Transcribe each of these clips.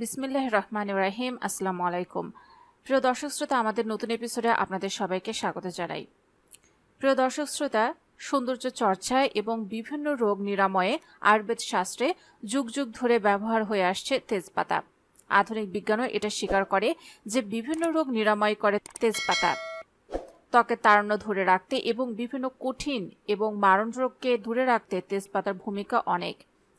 বিসমিল্লাহ রহমান রাহিম আসসালামু আলাইকুম। প্রিয় দর্শক শ্রোতা, আমাদের নতুন এপিসোডে আপনাদের সবাইকে স্বাগত জানাই। প্রিয় দর্শক শ্রোতা, সৌন্দর্য চর্চায় এবং বিভিন্ন রোগ নিরাময়ে আয়ুর্বেদ শাস্ত্রে যুগ যুগ ধরে ব্যবহার হয়ে আসছে তেজপাতা। আধুনিক বিজ্ঞানও এটা স্বীকার করে যে বিভিন্ন রোগ নিরাময় করে তেজপাতা। ত্বকের তারণ্য ধরে রাখতে এবং বিভিন্ন কঠিন এবং মারণ রোগকে দূরে রাখতে তেজপাতার ভূমিকা অনেক।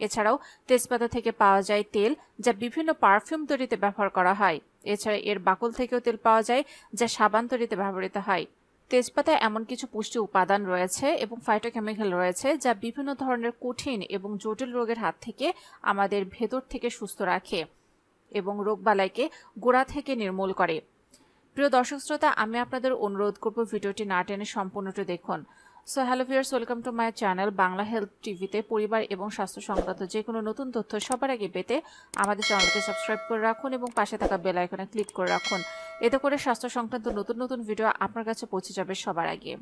এছাড়াও তেজপাতা থেকে পাওয়া যায় তেল, যা বিভিন্ন পারফিউম তৈরিতে ব্যবহার করা হয়। এছাড়া এর বাকল থেকেও তেল পাওয়া যায়, যা সাবান তৈরিতে ব্যবহৃত হয়। তেজপাতায় এমন কিছু পুষ্টি উপাদান রয়েছে এবং ফাইটোকেমিক্যাল রয়েছে, যা বিভিন্ন ধরনের কঠিন এবং জটিল রোগের হাত থেকে আমাদের ভেতর থেকে সুস্থ রাখে এবং রোগবালাইকে গোড়া থেকে নির্মূল করে। প্রিয় দর্শক শ্রোতা, আমি আপনাদের অনুরোধ করব ভিডিওটি না টেনে সম্পূর্ণটি দেখুন। So hello viewers welcome to my channel Bangla health টিভিতে পরিবার এবং স্বাস্থ্য সংক্রান্ত যে কোনো নতুন তথ্য সবার আগে পেতে আমাদের চ্যানেলকে সাবস্ক্রাইব করে রাখুন এবং পাশে থাকা বেল আইকনে ক্লিক করে রাখুন। এতে করে স্বাস্থ্য সংক্রান্ত নতুন নতুন ভিডিও আপনার কাছে পৌঁছে যাবে সবার আগে।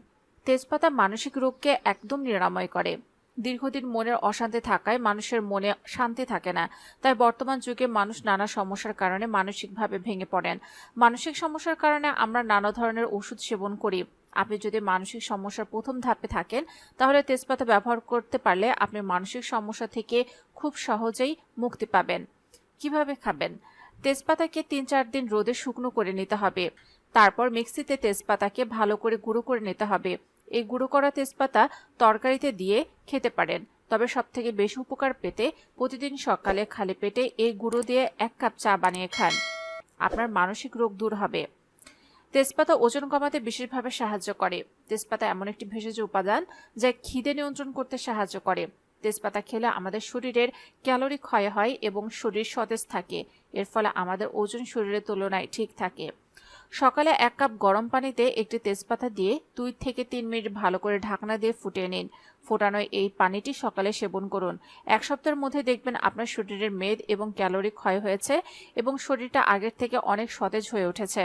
তেজপাতা মানসিক রোগকে একদম নিরাময় করে। দীর্ঘদিন মনের অশান্তি থাকায় মানুষের মনে শান্তি থাকে না। তাই বর্তমান যুগে মানুষ নানা সমস্যার কারণে মানসিকভাবে ভেঙে পড়েন। মানসিক সমস্যার কারণে আমরা নানা ধরনের ওষুধ সেবন করি। আপনি যদি মানসিক সমস্যার প্রথম ধাপে থাকেন, তাহলে তেজপাতা ব্যবহার করতে পারলে আপনি মানসিক সমস্যা থেকে খুব সহজেই মুক্তি পাবেন। কীভাবে খাবেন? তেজপাতাকে তিন চার দিন রোদে শুকনো করে নিতে হবে। তারপর মিক্সিতে তেজপাতাকে ভালো করে গুঁড়ো করে নিতে হবে। এই গুঁড়ো করা তেজপাতা তরকারিতে দিয়ে খেতে পারেন। তবে সব থেকে বেশি উপকার পেতে প্রতিদিন সকালে খালি পেটে এই গুঁড়ো দিয়ে এক কাপ চা বানিয়ে খান। আপনার মানসিক রোগ দূর হবে। তেজপাতা ওজন কমাতে বিশেষভাবে সাহায্য করে। তেজপাতা এমন একটি ভেষজ উপাদান যা খিদে নিয়ন্ত্রণ করতে সাহায্য করে। তেজপাতা খেলে আমাদের শরীরের ক্যালোরি ক্ষয় হয় এবং শরীর সতেজ থাকে। এর ফলে আমাদের ওজন শরীরের তুলনায় ঠিক থাকে। সকালে এক কাপ গরম পানিতে একটি তেজপাতা দিয়ে দুই থেকে তিন মিনিট ভালো করে ঢাকনা দিয়ে ফুটিয়ে নিন। ফোটানো এই পানিটি সকালে সেবন করুন। এক সপ্তাহের মধ্যে দেখবেন আপনার শরীরের মেদ এবং ক্যালোরি ক্ষয় হয়েছে এবং শরীরটা আগের থেকে অনেক সতেজ হয়ে উঠেছে।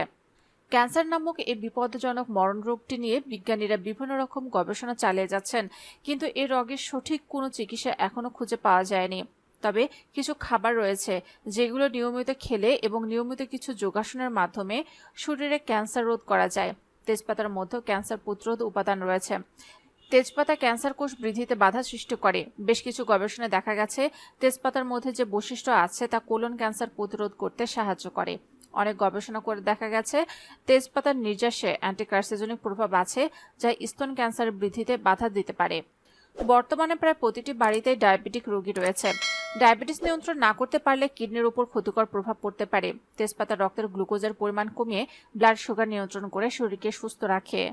ক্যান্সার নামক এই বিপদজনক মরণ রোগটি নিয়ে বিজ্ঞানীরা বিভিন্ন রকম গবেষণা চালিয়ে যাচ্ছেন, কিন্তু এই রোগের সঠিক কোনো চিকিৎসা এখনও খুঁজে পাওয়া যায়নি। তবে কিছু খাবার রয়েছে যেগুলো নিয়মিত খেলে এবং নিয়মিত কিছু যোগাসনের মাধ্যমে শরীরে ক্যান্সার রোধ করা যায়। তেজপাতার মধ্যেও ক্যান্সার প্রতিরোধ উপাদান রয়েছে। তেজপাতা ক্যান্সার কোষ বৃদ্ধিতে বাধা সৃষ্টি করে। বেশ কিছু গবেষণায় দেখা গেছে, তেজপাতার মধ্যে যে বৈশিষ্ট্য আছে তা কোলন ক্যান্সার প্রতিরোধ করতে সাহায্য করে। অনেক গবেষণা করে দেখা গেছে, তেজপাতার নির্যাসে অ্যান্টিকার্সিজনিক প্রভাব আছে যা স্তন ক্যান্সার বৃদ্ধিতে বাধা দিতে পারে। বর্তমানে প্রায় প্রতিটি বাড়িতেই ডায়াবেটিক রোগী রয়েছে। ডায়াবেটিস নিয়ন্ত্রণ না করতে পারলে কিডনির উপর ক্ষতিকর প্রভাব পড়তে পারে। তেজপাতা রক্তের গ্লুকোজের পরিমাণ কমিয়ে ব্লাড সুগার নিয়ন্ত্রণ করে শরীরকে সুস্থ রাখে।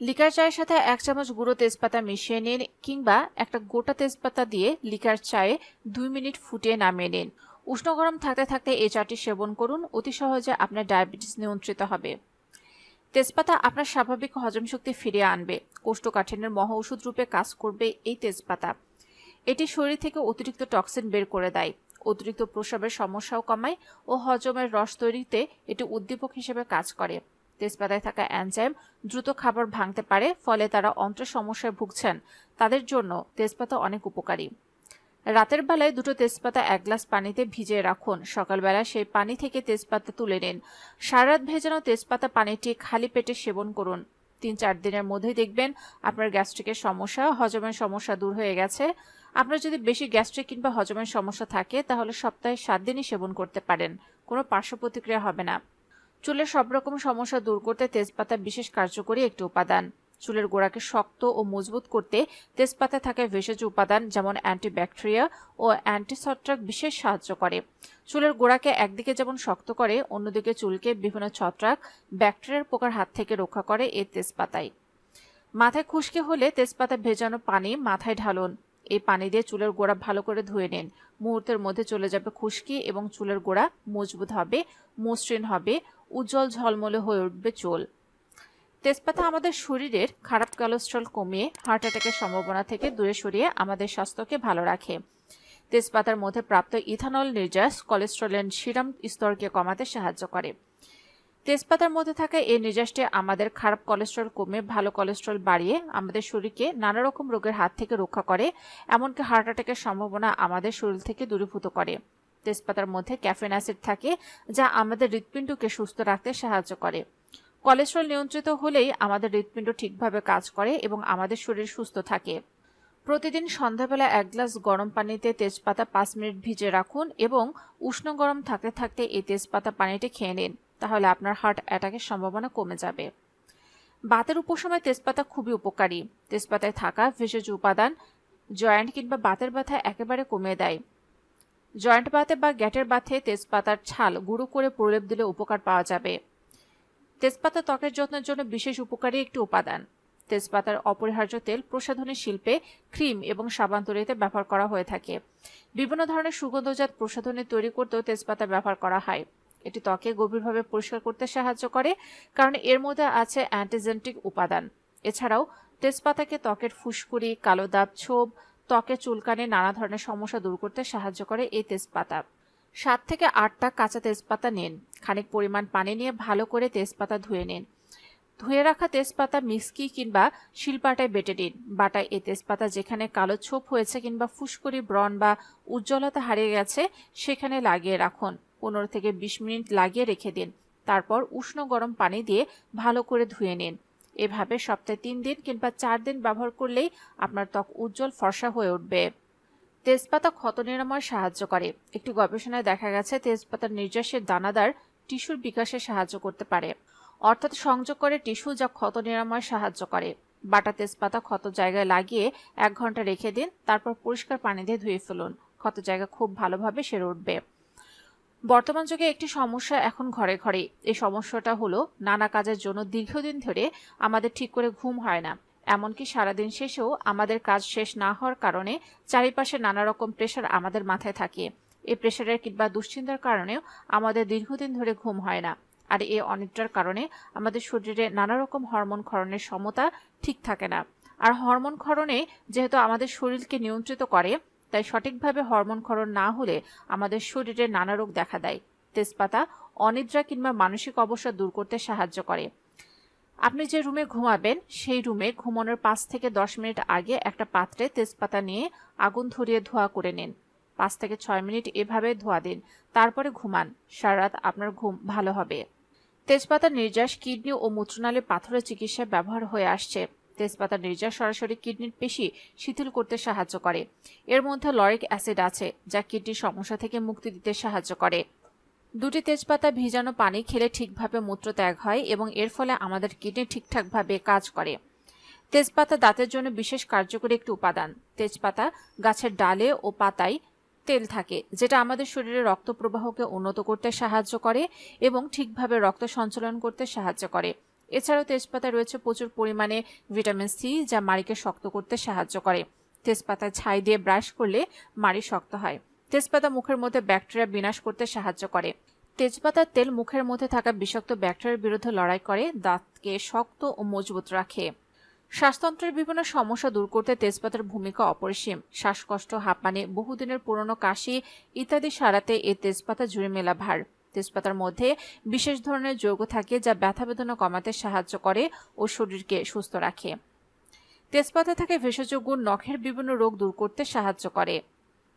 লিকার চায়ের সাথে এক চামচ গুঁড়ো তেজপাতা মিশিয়ে নিন কিংবা একটা গোটা তেজপাতা দিয়ে লিকার চায়ে দুই মিনিট ফুটিয়ে নামিয়ে নিন। উষ্ণ গরম থাকতে থাকতে এই চাটি সেবন করুন। অতি সহজে আপনার ডায়াবেটিস নিয়ন্ত্রিত হবে। তেজপাতা আপনার স্বাভাবিক হজম শক্তি ফিরিয়ে আনবে। কোষ্ঠকাঠিন্যের মহা ওষুধ রূপে কাজ করবে এই তেজপাতা। এটি শরীর থেকে অতিরিক্ত টক্সিন বের করে দেয়। অতিরিক্ত প্রসাবের সমস্যাও কমায় ও হজমের রস তৈরিতে এটি উদ্দীপক হিসেবে কাজ করে। তেজপাতায় থাকা অ্যানজাইম দ্রুত খাবার ভাঙতে পারে, ফলে তারা অন্ত্র সমস্যায় ভুগছেন। তাদের জন্য তেজপাতা অনেক উপকারী। রাতের বেলায় দুটো তেজপাতা এক গ্লাস পানিতে ভিজিয়ে রাখুন। সকালবেলা সেই পানি থেকে তেজপাতা তুলে নিন। সারাত ভেজানো তেজপাতা পানিটি খালি পেটে সেবন করুন। তিন চার দিনের মধ্যেই দেখবেন আপনার গ্যাস্ট্রিকের সমস্যা, হজমের সমস্যা দূর হয়ে গেছে। আপনার যদি বেশি গ্যাস্ট্রিক কিংবা হজমের সমস্যা থাকে, তাহলে সপ্তাহে সাত দিনই সেবন করতে পারেন। কোনো পার্শ্ব প্রতিক্রিয়া হবে না। চুলের সব রকম সমস্যা দূর করতে তেজপাতা বিশেষ কার্যকরী একটি উপাদান। চুলের গোড়াকে শক্ত ও মজবুত করতে তেজপাতা থাকা ভেষজ উপাদান যেমন অ্যান্টিব্যাকটেরিয়া ও অ্যান্টিছত্রাক বিশেষ সাহায্য করে। চুলের গোড়াকে একদিকে যেমন শক্ত করে, অন্যদিকে চুলকে বিভিন্ন ছত্রাক, ব্যাকটেরিয়ার পোকার হাত থেকে রক্ষা করে এই তেজপাতায়। মাথায় খুশকি হলে তেজপাতা ভেজানো পানি মাথায় ঢালুন। এই পানি দিয়ে চুলের গোড়া ভালো করে ধুয়ে নিন। মুহূর্তের মধ্যে চলে যাবে খুশকি এবং চুলের গোড়া মজবুত হবে, মসৃণ হবে, উজ্জ্বল ঝলমলে হয়ে উঠবে চুল। তেজপাতা আমাদের শরীরের খারাপ কোলেস্ট্রল কমিয়ে হার্ট অ্যাটাকের সম্ভাবনা থেকে দূরে সরিয়ে আমাদের স্বাস্থ্যকে ভালো রাখে। তেজপাতার মধ্যে প্রাপ্ত ইথানল নির্যাস কোলেস্ট্রলের সিরাম স্তরকে কমাতে সাহায্য করে। তেজপাতার মধ্যে থাকা এই নির্যাসটি আমাদের খারাপ কোলেস্ট্রল কমে ভালো কোলেস্ট্রল বাড়িয়ে আমাদের শরীরকে নানা রকম রোগের হাত থেকে রক্ষা করে, এমনকি হার্ট অ্যাটাকের সম্ভাবনা আমাদের শরীর থেকে দূরীভূত করে। তেজপাতার মধ্যে ক্যাফেন অ্যাসিড থাকে, যা আমাদের হৃৎপিণ্ডকে সুস্থ রাখতে সাহায্য করে। কোলেস্ট্রল নিয়ন্ত্রিত হলেই আমাদের হৃৎপিণ্ড ঠিকভাবে কাজ করে এবং আমাদের শরীর সুস্থ থাকে। প্রতিদিন সন্ধ্যাবেলা এক গ্লাস গরম পানিতে তেজপাতা পাঁচ মিনিট ভিজে রাখুন এবং উষ্ণ গরম থাকতে থাকতে এই তেজপাতা পানিটি খেয়ে নিন, তাহলে আপনার হার্ট অ্যাটাকের সম্ভাবনা কমে যাবে। বাতের উপশমে তেজপাতা খুবই উপকারী। তেজপাতায় থাকা ভেষজ উপাদান, জয়েন্ট কিংবা বাতের ব্যথা একেবারে কমিয়ে দেয়। জয়েন্ট বাতে বা গ্যাটের বাথে তেজপাতার ছাল গুঁড়ো করে প্রলেপ দিলে উপকার পাওয়া যাবে। তেজপাতা ত্বকের যত্নের জন্য বিশেষ উপকারী একটি উপাদান। তেজপাতার অপরিহার্য তেল প্রসাধনী শিল্পে ক্রিম এবং সাবান তৈরিতে ব্যবহার করা হয়ে থাকে। বিভিন্ন ধরনের সুগন্ধজাত প্রসাধনী তৈরি করতেও তেজপাতা ব্যবহার করা হয়। এটি ত্বকে গভীরভাবে পরিষ্কার করতে সাহায্য করে, কারণ এর মধ্যে আছে অ্যান্টিজেন্টিক উপাদান। এছাড়াও তেজপাতাকে ত্বকের ফুসকুড়ি, কালো দাগ, ছোপ ত্বকে চুলকানি, নানা ধরনের সমস্যা দূর করতে সাহায্য করে এই তেজপাতা। সাত থেকে আটটা কাঁচা তেজপাতা নিন। খানিক পরিমাণ পানি নিয়ে ভালো করে তেজপাতা ধুয়ে নিন। ধুয়ে রাখা তেজপাতা মিক্সকি কিংবা শিলপাটায় বেটে নিন। বাটায় এই তেজপাতা যেখানে কালো ছোপ হয়েছে কিংবা ফুসকুড়ি ব্রণ বা উজ্জ্বলতা হারিয়ে গেছে, সেখানে লাগিয়ে রাখুন। পনেরো থেকে বিশ মিনিট লাগিয়ে রেখে দিন। তারপর উষ্ণ গরম পানি দিয়ে ভালো করে ধুয়ে নিন। এভাবে সপ্তাহে তিন দিন কিংবা চার দিন ব্যবহার করলেই আপনার ত্বক উজ্জ্বল ফর্সা হয়ে উঠবে। তেজপাতা ক্ষত নিরাময় সাহায্য করে। একটি গবেষণায় দেখা গেছে, তেজপাতার নির্যাসের দানাদার টিস্যুর বিকাশে সাহায্য করতে পারে। অর্থাৎ সংযোগ করে টিস্যু যা ক্ষত নিরাময় সাহায্য করে। বাটা তেজপাতা ক্ষত জায়গায় লাগিয়ে এক ঘণ্টা রেখে দিন, তারপর পরিষ্কার পানি দিয়ে ধুয়ে ফেলুন। ক্ষত জায়গা খুব ভালোভাবে সেরে উঠবে। বর্তমান যুগে একটি সমস্যা এখন ঘরে ঘরে এই সমস্যাটা হলো, নানা কাজের জন্য দীর্ঘদিন ধরে আমাদের ঠিক করে ঘুম হয় না। এমনকি সারাদিন শেষেও আমাদের কাজ শেষ না হওয়ার কারণে চারিপাশে নানা রকম প্রেশার আমাদের মাথায় থাকে। এই প্রেশারের কিংবা দুশ্চিন্তার কারণেও আমাদের দীর্ঘদিন ধরে ঘুম হয় না। আর এই অনিদ্রার কারণে আমাদের শরীরে নানা রকম হরমোন ক্ষরণের সমতা ঠিক থাকে না। আর হরমোন ক্ষরণে যেহেতু আমাদের শরীরকে নিয়ন্ত্রিত করে, তাই সঠিকভাবে হরমোন ক্ষরণ না হলে আমাদের শরীরে নানা রোগ দেখা দেয়। তেজপাতা অনিদ্রা কিংবা মানসিক অবসাদ দূর করতে সাহায্য করে। আপনি যে রুমে ঘুমাবেন, সেই রুমে ঘুমানোর পাঁচ থেকে দশ মিনিট আগে একটা পাত্রে তেজপাতা নিয়ে আগুন ধরিয়ে ধোয়া করে নিন। পাঁচ থেকে ছয় মিনিট এভাবে ধোয়া দিন। তারপরে ঘুমান। সারা রাত আপনার ঘুম ভালো হবে। তেজপাতার নির্যাস কিডনি ও মূত্রনালী পাথরের চিকিৎসায় ব্যবহার হয়ে আসছে। তেজপাতার নির্যাস সরাসরি কিডনির পেশি শিথিল করতে সাহায্য করে। এর মধ্যে লরিক অ্যাসিড আছে, যা কিডনির সমস্যা থেকে মুক্তি দিতে সাহায্য করে। দুটি তেজপাতা ভিজানো পানি খেলে ঠিকভাবে মূত্র ত্যাগ হয় এবং এর ফলে আমাদের কিডনি ঠিকঠাকভাবে কাজ করে। তেজপাতা দাঁতের জন্য বিশেষ কার্যকরী একটি উপাদান। তেজপাতা গাছের ডালে ও পাতায় তেল থাকে, যেটা আমাদের শরীরে রক্ত প্রবাহকে উন্নত করতে সাহায্য করে এবং ঠিকভাবে রক্ত সঞ্চালন করতে সাহায্য করে। এছাড়াও তেজপাতা রয়েছে প্রচুর পরিমাণে ভিটামিন সি, যা মাড়িকে শক্ত করতে সাহায্য করে। তেজপাতায় ছাই দিয়ে ব্রাশ করলে মাড়ি শক্ত হয়। তেজপাতা মুখের মধ্যে ব্যাকটেরিয়া বিনাশ করতে সাহায্য করে। তেজপাতার তেল মুখের মধ্যে থাকা বিষাক্ত ব্যাকটেরিয়ার বিরুদ্ধে লড়াই করে, দাঁতকে শক্ত ও মজবুত রাখে। শ্বাসতন্ত্রের বিভিন্ন সমস্যা দূর করতে তেজপাতার ভূমিকা অপরিসীম। শ্বাসকষ্ট, হাঁপানি, বহুদিনের পুরনো কাশি ইত্যাদি সারাতে এই তেজপাতা জুড়ে মেলা ভার তেজপাতার মধ্যে বিশেষ ধরনের যৌগ থাকে যা ব্যথা বেদনা কমাতে সাহায্য করে ও শরীরকে সুস্থ রাখে। তেজপাতা থাকে ভেষজ গুণ নখের বিভিন্ন রোগ দূর করতে সাহায্য করে।